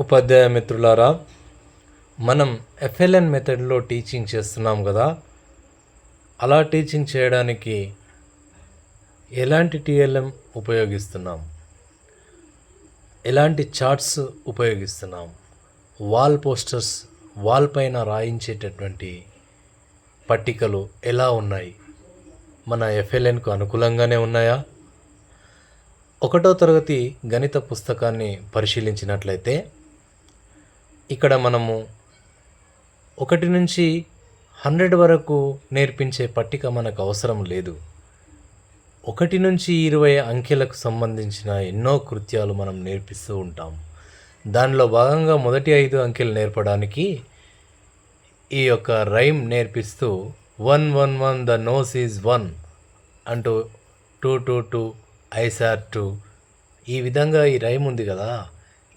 ఉపాధ్యాయ మిత్రులారా మనం ఎఫ్ఎల్ఎన్ మెథడ్లో టీచింగ్ చేస్తున్నాం కదా. అలా టీచింగ్ చేయడానికి ఎలాంటి టీఎల్ఎం ఉపయోగిస్తున్నాం? ఎలాంటి చార్ట్స్ ఉపయోగిస్తున్నాం? వాల్ పోస్టర్స్ వాల్ పైన రాయించేటటువంటి పట్టికలు ఎలా ఉన్నాయి? మన ఎఫ్ఎల్ఎన్కు అనుకూలంగానే ఉన్నాయా? ఒకటో తరగతి గణిత పుస్తకాన్ని పరిశీలించినట్లయితే ఇక్కడ మనము ఒకటి నుంచి హండ్రెడ్ వరకు నేర్పించే పట్టిక మనకు అవసరం లేదు. ఒకటి నుంచి ఇరవై అంకెలకు సంబంధించిన ఎన్నో కృత్యాలు మనం నేర్పిస్తూ ఉంటాం. దానిలో భాగంగా మొదటి ఐదు అంకెలు నేర్పడానికి ఈ యొక్క రైమ్ నేర్పిస్తూ one one one the nose is one అంటూ two two two eyes are two. ఈ విధంగా ఈ రైమ్ ఉంది కదా.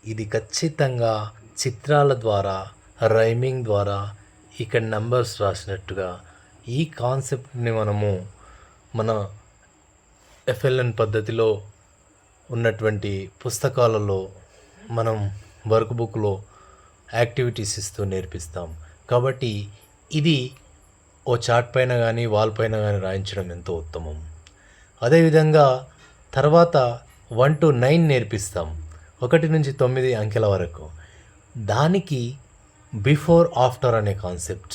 ఇది ఖచ్చితంగా చిత్రాల ద్వారా రైమింగ్ ద్వారా ఇక్కడ నంబర్స్ రాసినట్టుగా ఈ కాన్సెప్ట్ని మనము మన ఎఫ్ఎల్ఎన్ పద్ధతిలో ఉన్నటువంటి పుస్తకాలలో మనం వర్క్ బుక్లో యాక్టివిటీస్ ఇస్తూ నేర్పిస్తాం. కాబట్టి ఇది ఓ చార్ట్ పైన కానీ వాల్ పైన కానీ రాయించడం ఎంతో ఉత్తమం. అదేవిధంగా తర్వాత వన్ టు నైన్ నేర్పిస్తాం. ఒకటి నుంచి తొమ్మిది అంకెల వరకు. దానికి బిఫోర్ ఆఫ్టర్ అనే కాన్సెప్ట్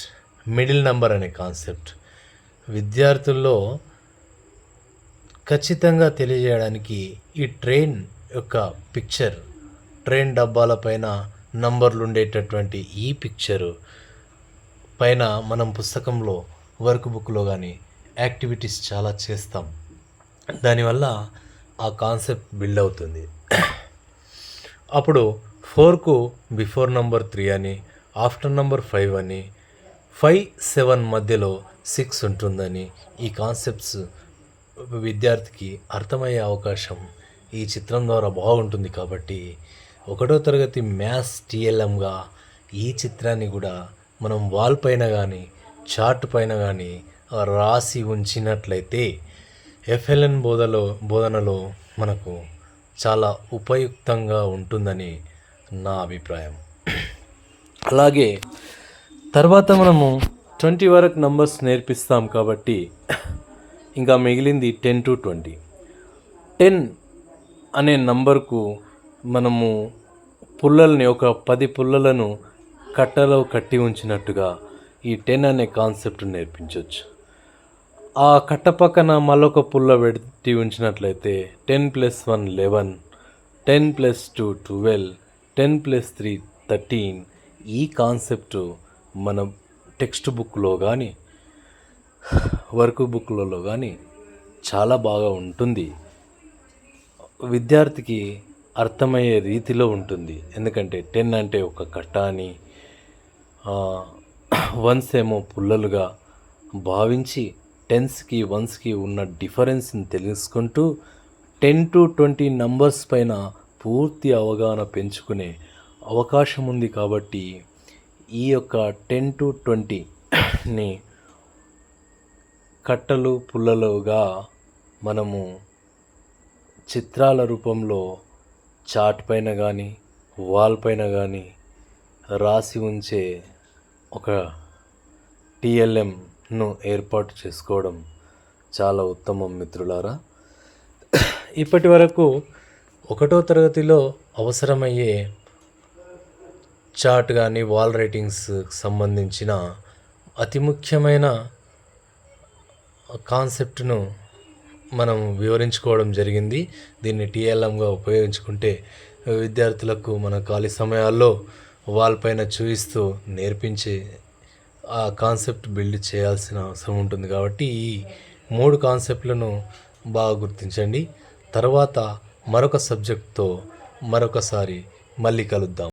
మిడిల్ నెంబర్ అనే కాన్సెప్ట్ విద్యార్థుల్లో ఖచ్చితంగా తెలియజేయడానికి ఈ ట్రైన్ యొక్క పిక్చర్ ట్రైన్ డబ్బాల పైన నంబర్లు ఉండేటటువంటి ఈ పిక్చరు పైన మనం పుస్తకంలో వర్క్ బుక్లో కానీ యాక్టివిటీస్ చాలా చేస్తాం. దానివల్ల ఆ కాన్సెప్ట్ బిల్డ్ అవుతుంది. అప్పుడు ఫోర్కు బిఫోర్ నంబర్ త్రీ అని ఆఫ్టర్ నంబర్ ఫైవ్ అని ఫైవ్ సెవెన్ మధ్యలో సిక్స్ ఉంటుందని ఈ కాన్సెప్ట్స్ విద్యార్థికి అర్థమయ్యే అవకాశం ఈ చిత్రం ద్వారా బాగుంటుంది కాబట్టి ఒకటో తరగతి మ్యాథ్స్ టీఎల్ఎంగా ఈ చిత్రాన్ని కూడా మనం వాల్ పైన కానీ చార్ట్ పైన కానీ రాసి ఉంచినట్లయితే ఎఫ్ఎల్ఎన్ బోధలో బోధనలో మనకు చాలా ఉపయుక్తంగా ఉంటుందని నా అభిప్రాయం. అలాగే తర్వాత మనము ట్వంటీ వరకు నంబర్స్ నేర్పిస్తాం కాబట్టి ఇంకా మిగిలింది టెన్ టు ట్వంటీ. టెన్ అనే నంబర్కు మనము పుల్లల్ని ఒక పది పుల్లలను కట్టలో కట్టి ఉంచినట్టుగా ఈ టెన్ అనే కాన్సెప్ట్ నేర్పించవచ్చు ఆ కట్ట పక్కన మరొక పుల్ల పెట్టి ఉంచినట్లయితే ten plus one eleven ten plus two twelve ten plus three thirteen ఈ కాన్సెప్ట్ మన టెక్స్ట్ బుక్లో కానీ వర్క్ బుక్లలో కానీ చాలా బాగా ఉంటుంది. విద్యార్థికి అర్థమయ్యే రీతిలో ఉంటుంది. ఎందుకంటే టెన్ అంటే ఒక కట్ట అని వన్స్ ఏమో పుల్లలుగా భావించి టెన్స్కి వన్స్కి ఉన్న డిఫరెన్స్ని తెలుసుకుంటూ టెన్ టు ట్వంటీ నంబర్స్ పైన పూర్తి అవగాహన పెంచుకునే అవకాశం ఉంది కాబట్టి ఈ యొక్క టెన్ టు ట్వంటీని కట్టలు పుల్లలుగా మనము చిత్రాల రూపంలో చాట్ పైన కానీ వాల్ పైన కానీ రాసి ఉంచే ఒక టిఎల్ఎంను ఏర్పాటు చేసుకోవడం చాలా ఉత్తమం మిత్రులారా. ఇప్పటి వరకు ఒకటో తరగతిలో అవసరమయ్యే చార్ట్ కానీ వాల్ రైటింగ్స్ సంబంధించిన అతి ముఖ్యమైన కాన్సెప్ట్ను మనం వివరించుకోవడం జరిగింది. దీన్ని టీఎల్ఎంగా ఉపయోగించుకుంటే విద్యార్థులకు మన ఖాళీ సమయాల్లో వాల్ పైన చూపిస్తూ నేర్పించే ఆ కాన్సెప్ట్ బిల్డ్ చేయాల్సిన అవసరం ఉంటుంది. కాబట్టి ఈ మూడు కాన్సెప్ట్లను బాగా గుర్తించండి. తర్వాత మరొక సబ్జెక్ట్తో మరొకసారి మళ్ళీ కలుద్దాం.